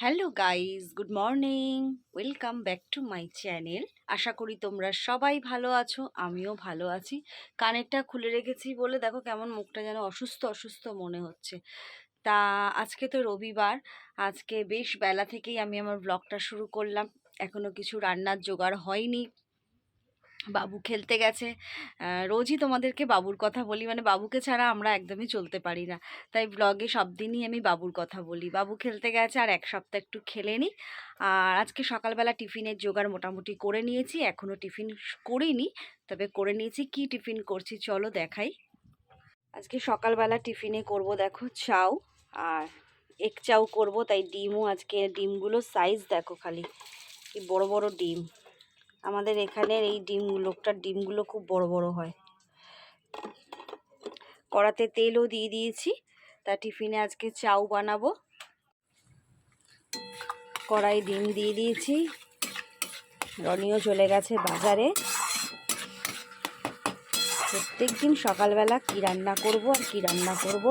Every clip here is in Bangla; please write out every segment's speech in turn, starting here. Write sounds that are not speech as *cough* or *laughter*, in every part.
Hello guys good morning welcome back to my channel আশা করি তোমরা সবাই ভালো আছো, আমিও ভালো আছি। কানেরটা খুলে রেখেছি বলে দেখো কেমন মুখটা যেন অসুস্থ অসুস্থ মনে হচ্ছে। তা আজকে তো রবিবার, আজকে বেশ বেলা থেকেই আমি আমার ব্লগটা শুরু করলাম। এখনও কিছু রান্নার জোগাড় হয়নি। বাবু খেলতে গেছে। রোজই তোমাদেরকে বাবুর কথা বলি। মানে বাবুকে ছাড়া আমরা একদমই চলতে পারি না। তাই ব্লগে সব দিনই আমি বাবুর কথা বলি। বাবু খেলতে গেছে আর এক সপ্তাহ একটু খেলে নিই আর আজকে সকালবেলা টিফিনের জোগাড় মোটামুটি করে নিয়েছি। এখনও টিফিন করিনি, তবে করে নিয়েছি। কি টিফিন করছি চলো দেখাই। আজকে সকালবেলা টিফিনে করব দেখো চাউ আর এক চাউ করব, তাই ডিমও আজকে ডিমগুলো সাইজ দেখো খালি। কি বড় বড় ডিম। আমাদের এখানের এই ডিম, লোকটার ডিমগুলো খুব বড় বড় হয়। কড়াতে তেলও দিয়ে দিয়েছি, তা টিফিনে আজকে চাউ বানাবো। কড়াই ডিম দিয়ে দিয়েছি রনিও চলে গেছে বাজারে। প্রত্যেক দিন সকালবেলা কী রান্না করব আর কী রান্না করব,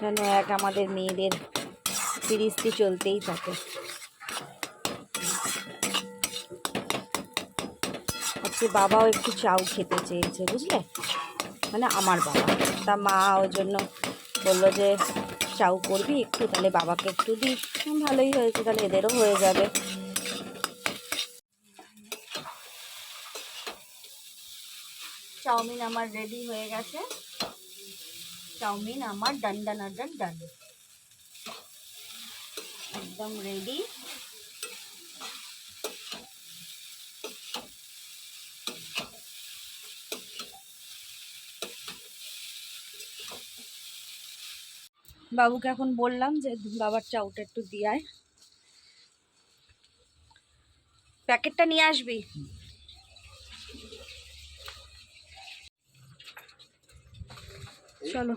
যেন এক আমাদের মেয়েদের ফিরিস্তি চলতেই থাকে। আজকে বাবাও একটু চাউ খেতে চেয়েছে বুঝলে? মানে আমার বাবা। তা মা ওই জন্য বলল যে চাউ করবি একটু তাহলে বাবাকে একটু হুম, ভালোই হয়েছে তাহলে এদেরও হয়ে যাবে। চাউমিন আমার রেডি হয়ে গেছে। চাউমিন আমার ডান ডান ডান ডান। একদম রেডি বাবুকে এখন বললাম যে বাবার চাউটা একটু দিয়ায়। প্যাকেটটা নিয়ে আসবি? চলো।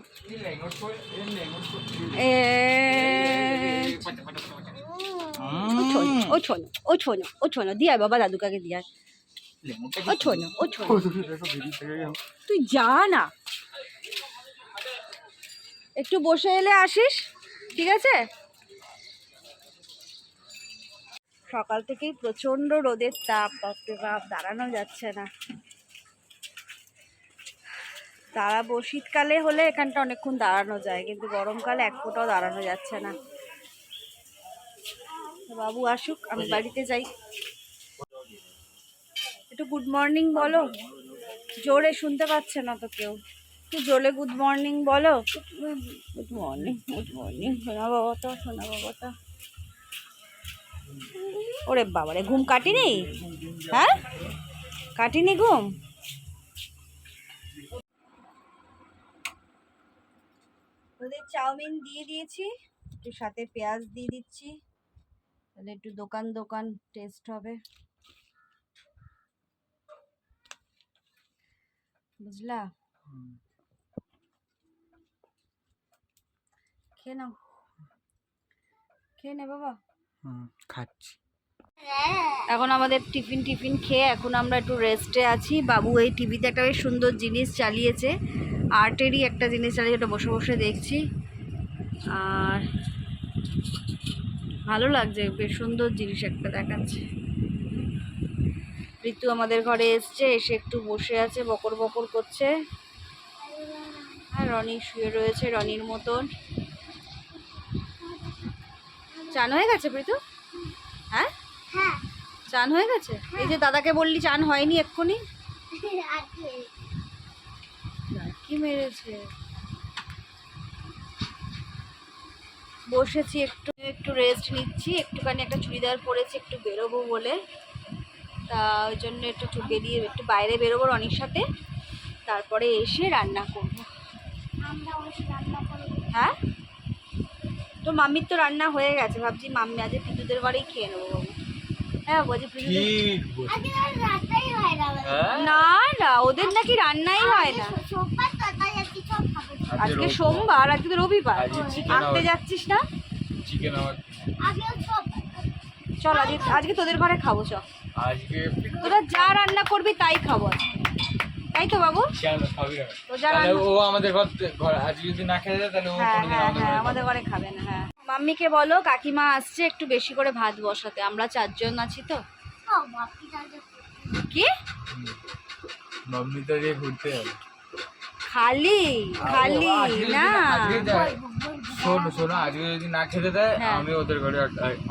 এ ও ছোনো ও ছোনো ও ছোনো দিয়ায় বাবা দাদুকাকে দিয়ায়। ও ছোনো ও ছোনো *laughs* তুই যা না। একটু বসে এলে আসিস, ঠিক আছে? সকাল থেকেই প্রচণ্ড রোদের তাপ, বাপরে বাপ, দাঁড়ানো যাচ্ছে না। দাঁড়াবো শীতকালে হলে এখানটা অনেকক্ষণ দাঁড়ানো যায়, কিন্তু গরমকালে এক ফোঁটাও দাঁড়ানো যাচ্ছে না। বাবু আসুক, আমি বাড়িতে যাই। একটু গুড মর্নিং বলো। জোরে শুনতে পাচ্ছে না তো কেউ। একটু জোরে গুড মর্নিং বলো। গুড মর্নিং গুড মর্নিং সোনা বাবা তো সোনা বাবা তো ওরে বাবারে, ঘুম কাটিনি? হ্যাঁ? কাটিনি ঘুম? ওদের চাউমিন দিয়ে দিয়েছি, একটু সাথে পেঁয়াজ দিয়ে দিচ্ছি। তাহলে একটু দোকান দোকান টেস্ট হবে। বুঝলা? খেয়ে নাও খেয়ে নে বাবা। খাচ্ছি। এখন আমাদের টিফিন টিফিন খেয়ে এখন আমরা একটু রেস্টে আছি। বাবু এই টিভিতে একটা বেশ সুন্দর জিনিস চালিয়েছে। আর্টেরই একটা জিনিস চালিয়ে ওটা বসে বসে দেখছি। আর ভালো লাগছে বেশ সুন্দর জিনিস একটা দেখাচ্ছে। ঋতু আমাদের ঘরে এসছে এসে একটু বসে আছে বকর বকর করছে। আর রনি শুয়ে রয়েছে রনির মতন। চান হয়ে গেছে প্রীতু? হ্যাঁ? হ্যাঁ। চান হয়ে গেছে? এই যে দাদাকে বললি চান হয়নি এক্ষুনি? কি মেরেছে? বসেছি একটু একটু রেস্ট নিচ্ছি একটুখানি একটা চুড়িদার পরেছি একটু বেরোবো বলে। তা ওই জন্য একটু বেরিয়ে একটু বাইরে বেরোবো রনির সাথে তারপরে এসে রান্না করব। হ্যাঁ? তো মাম্মির তো রান্না হয়ে গেছে ভাবছি মাম্মি আজ পিতুদের বাড়িই খেয়ে নেব বাবু হ্যাঁ বলছি হয় না না ওদের নাকি রান্নাই হয় না। আজকে সব খাব। আজকে সোমবার আজকে তো রবিবার। হবে। যাচ্ছিস না? চল আজকে আজকে তোদের ঘরে খাব চ আজকে তোরা যা রান্না করবি তাই খাব আজকে। তাই তো বাবু। ও আমাদের ঘর আজকে যদি না খেয়ে যায় তাহলে ও হ্যাঁ হ্যাঁ আমাদের হ্যাঁ ঘরে আমাদের খাবে ঘরে খাবে না হ্যাঁ। মাম্মিকে বলো কাকিমা আসছে একটু বেশি করে ভাত বসাতে। আমরা চারজন আছি তো। কি মাম্মি তো দিয়ে ঘুরতে যাবে। খালি খালি না। শোনো শোনো আজকে যদি না খেতে দেয় হ্যাঁ। আমি ওদের ঘরে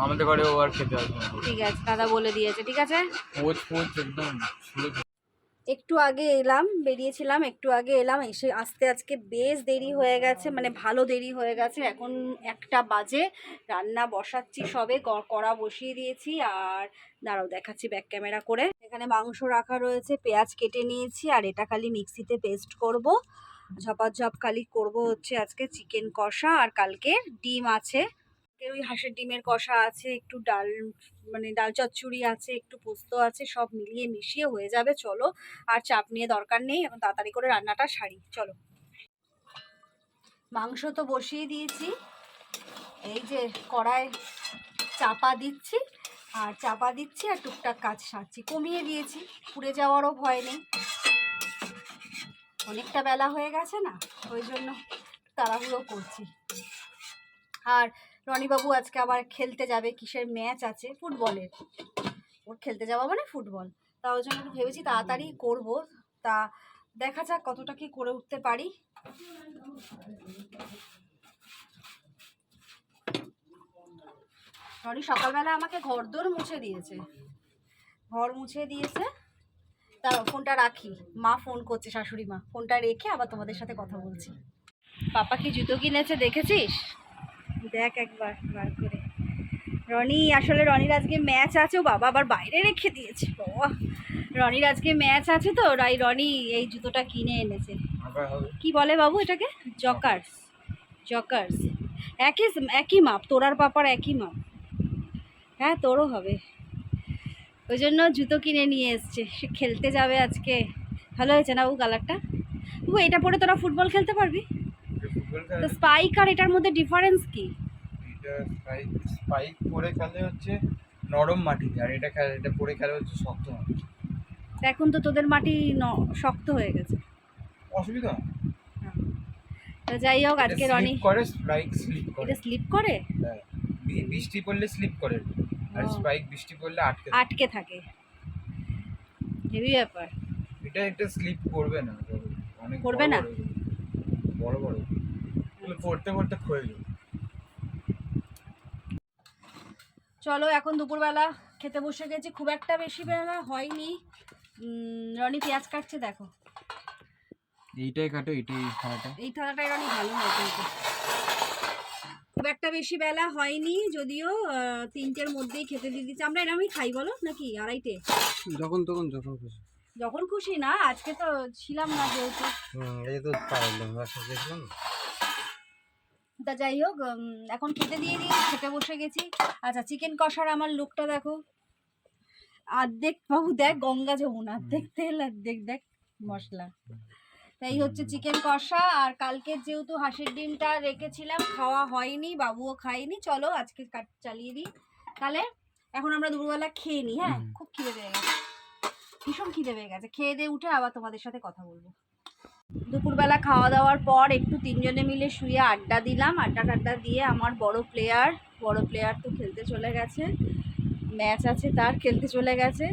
আমাদের ঘরে ও আর খেতে আসবে ঠিক আছে দাদা বলে দিয়েছে ঠিক আছে? পোচ পোচ একদম একটু আগে এলাম, বেরিয়েছিলাম, একটু আগে এলাম, এসে আসতে আজকে বেশ দেরি হয়ে গেছে মানে ভালো দেরি হয়ে গেছে। এখন একটা বাজে, রান্না বসাচ্ছি সবে কড়া বসিয়ে দিয়েছি আর দাঁড়াও, দেখাচ্ছি ব্যাক ক্যামেরা করে। এখানে মাংস রাখা রয়েছে, পেঁয়াজ কেটে নিয়েছি আর এটা খালি মিক্সিতে পেস্ট করব। ঝপাঝপ খালি করব হচ্ছে আজকে চিকেন কষা আর কালকে ডিম আছে। ওই হাঁসের ডিমের কষা আছে, একটু ডাল মানে ডাল চচ্চড়ি আছে, একটু পোস্ত আছে, সব মিলিয়ে মিশিয়ে হয়ে যাবে, চলো। আর চাপ নিয়ে দরকার নেই, এখন তাড়াতাড়ি করে রান্নাটা সারি, চলো। মাংস তো বসিয়ে দিয়েছি। এই যে কড়াই চাপা দিচ্ছি, আর চাপা দিচ্ছি আর টুকটাক কাজ সারছি। কমিয়ে দিয়েছি, পুড়ে যাওয়ারও ভয় নেই। অনেকটা বেলা হয়ে গেছে না, ওই জন্য তাড়াহুড়ো করছি। আর রনিবাবু আজকে আবার খেলতে যাবে, কিসের ম্যাচ আছে? ফুটবলের। ওর খেলতে যাওয়া মানে ফুটবল। তা ওই জন্য ভেবেছি তাড়াতাড়ি করব। তা দেখা যাক কতটা কি করে উঠতে পারি। রনি সকালবেলা আমাকে ঘর দোর মুছে দিয়েছে। ঘর মুছে দিয়েছে। তা ফোনটা রাখি। মা ফোন করছে, শাশুড়ি মা। ফোনটা রেখে আবার তোমাদের সাথে কথা বলছি। পাপা কি জুতো কিনেছে দেখেছিস? দেখ একবার বার করে। রনি আসলে রনির আজকে ম্যাচ আছে ও বাবা আবার বাইরে রেখে দিয়েছে বাবা। রনির আজকে ম্যাচ আছে তো রাই রনি এই জুতোটা কিনে এনেছে। কি বলে বাবু এটাকে? জকার্স জকার্স একই একই মাপ তোর আর পাপার একই মাপ। হ্যাঁ তোরও হবে। ওই জন্য জুতো কিনে নিয়ে এসছে। সে খেলতে যাবে আজকে। ভালো হয়েছে না ও কালারটা? ও এটা পরে তোরা ফুটবল খেলতে পারবি? তো স্পাইক আর এটার মধ্যে ডিফারেন্স কি? এটা স্পাইক স্পাইক পরে খেলে হচ্ছে নরম মাটিতে আর এটা খেলে এটা পরে খেলে হচ্ছে শক্ত মাটি। এখন তো তোদের মাটি শক্ত হয়ে গেছে। অসুবিধা? না তা যাই হোক আজকে রনি করে স্পাইক স্লিপ করে। এটা স্লিপ করে? হ্যাঁ। বৃষ্টি পড়লে স্লিপ করে। আর স্পাইক বৃষ্টি পড়লে আটকে আটকে থাকে। হেভি ব্যাপার। এটা একটা স্লিপ করবে না। অনেক করবে না? বড় বড়। পড়তে ক্ষয়ে যাবে। চলো এখন দুপুরবেলা খেতে বসে গেছি। খুব একটা বেশি বেলা হয়নি। রনি পেঁয়াজ কাটছে দেখো। এইটাই কাটো এইটাই খাওয়াটা। এই থালাটাই রনি ভালো হয় কিন্তু। খুব একটা বেশি বেলা হয়নি যদিও তিনটের মধ্যেই খেতে দিয়ে দিচ্ছি আমরা এরমই খাই বলো? নাকি আড়াইটে? যখন তখন যখন খুশি। যখন খুশি না আজকে তো ছিলাম না যেহেতু। হুম এই তো পারলাম বাসা দেখলাম তা যাই হোক এখন খেতে দিয়ে দিই খেতে বসে গেছি। আচ্ছা চিকেন কষার আমার লুকটা দেখো। অর্ধেক বাবু দেখ গঙ্গা যমুনা। অর্ধেক তেল অর্ধেক দেখ মশলা। তাই হচ্ছে চিকেন কষা আর কালকে যেহেতু হাঁসের ডিমটা রেখেছিলাম খাওয়া হয়নি বাবুও খায়নি। চলো আজকে কাট চালিয়ে দিই। তাহলে এখন আমরা দুপুরবেলা খেয়ে নিই হ্যাঁ? খুব খিদে পেয়ে গেছে। ভীষণ খিদে পেয়ে গেছে। খেয়ে দিয়ে উঠে আবার তোমাদের সাথে কথা বলব। দুপুরবেলা খাওয়া দাওয়ার পর একটু তিনজনে মিলে শুয়ে আড্ডা দিলাম। আড্ডা টাড্ডা দিয়ে আমার বড় প্লেয়ার বড় প্লেয়ার তো খেলতে চলে গেছে। ম্যাচ আছে তার, খেলতে চলে গেছে।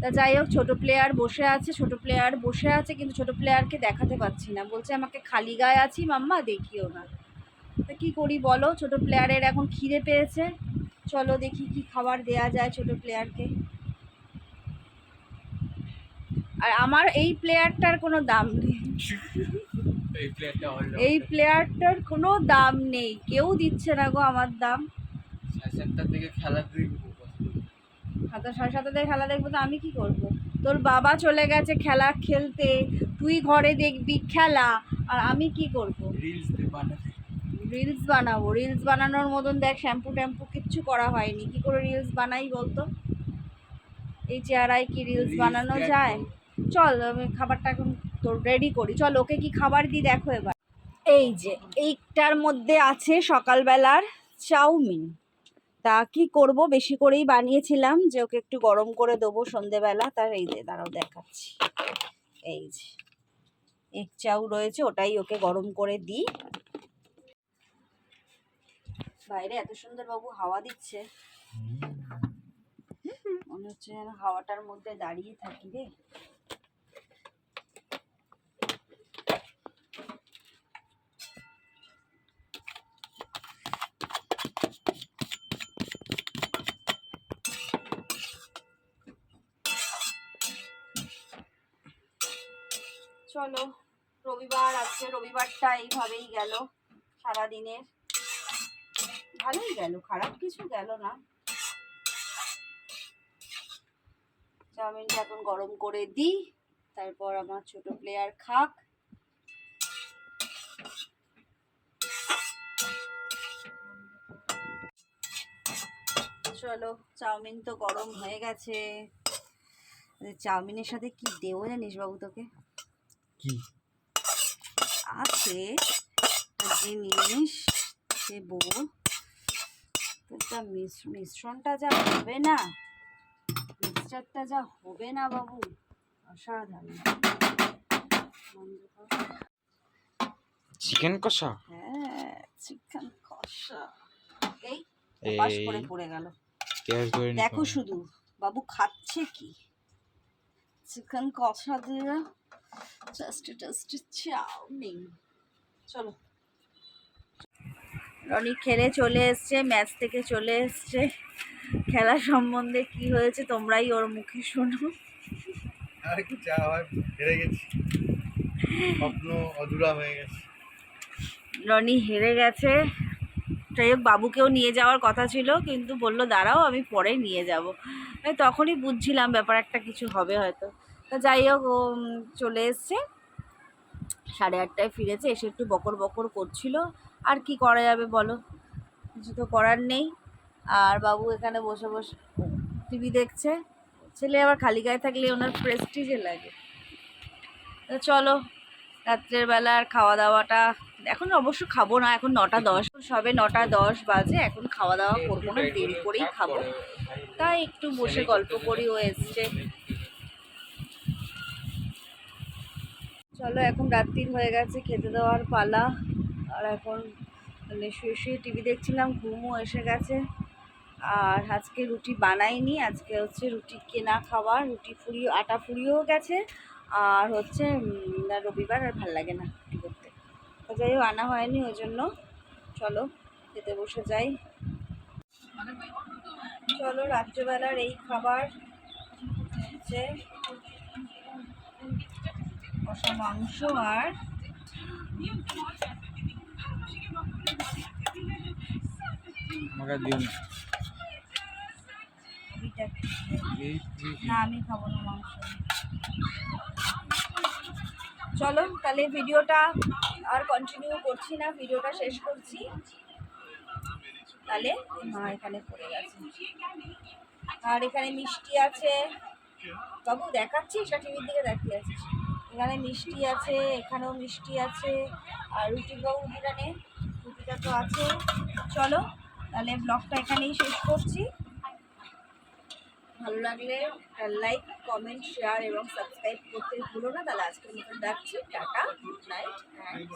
তা যাই হোক, ছোটো প্লেয়ার বসে আছে, ছোটো প্লেয়ার বসে আছে, কিন্তু ছোটো প্লেয়ারকে দেখাতে পাচ্ছি না। বলছে, আমাকে খালি গায়ে আছি, মাম্মা, দেখিও না। তা কী করি বলো, ছোটো প্লেয়ারের এখন খিদে পেয়েছে। চলো দেখি কি খাবার দেয়া যায় ছোটো প্লেয়ারকে আর আমার এই প্লেয়ারটার কোনো দাম নেই। এই প্লেয়ারটার কোনো দাম নেই। কেউ দিচ্ছে না গো আমার দাম। সাড়ে সাতটাতে খেলা দেখব। তো আমি কি করব। তোর বাবা চলে গেছে খেলা খেলতে। তুই ঘরে দেখবি খেলা। আর আমি কি করব। রিলস রিলস বানাবো। রিলস বানানোর মতন দেখ শ্যাম্পু ট্যাম্পু কিচ্ছু করা হয়নি। কি করে রিলস বানাই বলতো? এই চেহারায় কি রিলস বানানো যায়। চল আমি খাবারটা এখন তোর রেডি করি। চল ওকে কি খাবার দিই দেখো এবার। এই যে এইটার মধ্যে আছে সকালবেলার চাউমিন। তা কি করব? বেশি করেই বানিয়েছিলাম যে ওকে একটু গরম করে দেবো সন্ধেবেলা। তার এই যে দাঁড়াও দেখাচ্ছি। এই যে এক চাউ রয়েছে ওটাই ওকে গরম করে দিই। বাইরে এত সুন্দর বাবু হাওয়া দিচ্ছে। মনে হচ্ছে হাওয়াটার মধ্যে দাঁড়িয়ে থাকি রে। চলো, রবিবার আজকে রবিবারটা এইভাবেই গেল সারাদিনের। ভালোই গেল, খারাপ কিছু গেল না। চাউমিনটা এখন গরম করে দিই, তারপর আমার ছোট প্লেয়ার খাক। চলো, চাউমিন তো গরম হয়ে গেছে। চাউমিনের সাথে কি দেবো জানিস বাবু তোকে? কি? আছে একটা জিনিস দেবো তোরটা মিশ- মিশ্রণটা যা হবে না মিক্সচারটা যা হবে না বাবু অসাধারণ। চিকেন কষা? হ্যাঁ চিকেন কষা। এই পাশ করে পড়ে গেল। দেখো শুধু বাবু খাচ্ছে কি? চিকেন কষা দিয়ে জাস্ট জাস্ট চাউমিন চলো রনি খেলে চলে এসছে ম্যাচ থেকে চলে এসছে। খেলা সম্বন্ধে কি হয়েছে তোমরাই ওর মুখে শোনো। আর কি চা হয় হেরে গেছি। স্বপ্ন অধুরা হয়ে গেছে। রনি হেরে গেছে। যাই হোক বাবুকেও নিয়ে যাওয়ার কথা ছিল কিন্তু বলল দাঁড়াও আমি পরে নিয়ে যাব। তখনই বুঝছিলাম ব্যাপার একটা কিছু হবে হয়তো। তা যাই হোক, ও চলে এসছে। সাড়ে আটটায় ফিরেছে, এসে একটু বকর বকর করছিল। আর কি করা যাবে বলো? কিছু তো করার নেই। আর বাবু এখানে বসে বসে টিভি দেখছে। ছেলে আবার খালি গায়ে থাকলে ওনার প্রেস্টিজে লাগে। চলো, রাত্রের বেলা আর খাওয়া দাওয়াটা এখন অবশ্য খাব না, এখন নটা দশ। সবে নটা দশ বাজে, এখন খাওয়া দাওয়া করব না, দেরি করেই খাব। তাই একটু বসে গল্প করি, ও এসছে। চলো, এখন রাত্রির হয়ে গেছে, খেতে দেওয়ার পালা। আর এখন মানে শুয়ে শুয়ে টিভি দেখছিলাম, ঘুমও এসে গেছে। আর আজকে রুটি বানাইনি, আজকে হচ্ছে রুটি কেনা খাবার, রুটি ফুরিয়ে আটা ফুরিয়েও গেছে। আর হচ্ছে রবিবার আর ভালো লাগে না রুটি করতে। যাই হোক, আনা হয়নি ওই জন্য। চলো, খেতে বসে যাই। চলো, রাত্রেবেলার এই খাবার হচ্ছে কষা মাংস আর না। আমি খাব না মাংস। চলো তাহলে ভিডিওটা আর কন্টিনিউ করছি না ভিডিওটা শেষ করছি। তাহলে মা এখানে পড়ে গেছে। আর এখানে মিষ্টি আছে। বাবু দেখাচ্ছিস? না টিভির দিকে দেখিয়ে আছিস। এখানে মিষ্টি আছে, এখানেও মিষ্টি আছে, আর রুটি বিরানে রুটিটা তো আছে। চলো, তাহলে ব্লগটা এখানেই শেষ করছি। ভালো লাগলে লাইক কমেন্ট শেয়ার এবং সাবস্ক্রাইব করতে ভুলো না। তাহলে আজকের মতন ডাকছি টাটা গুড নাইট অ্যান্ড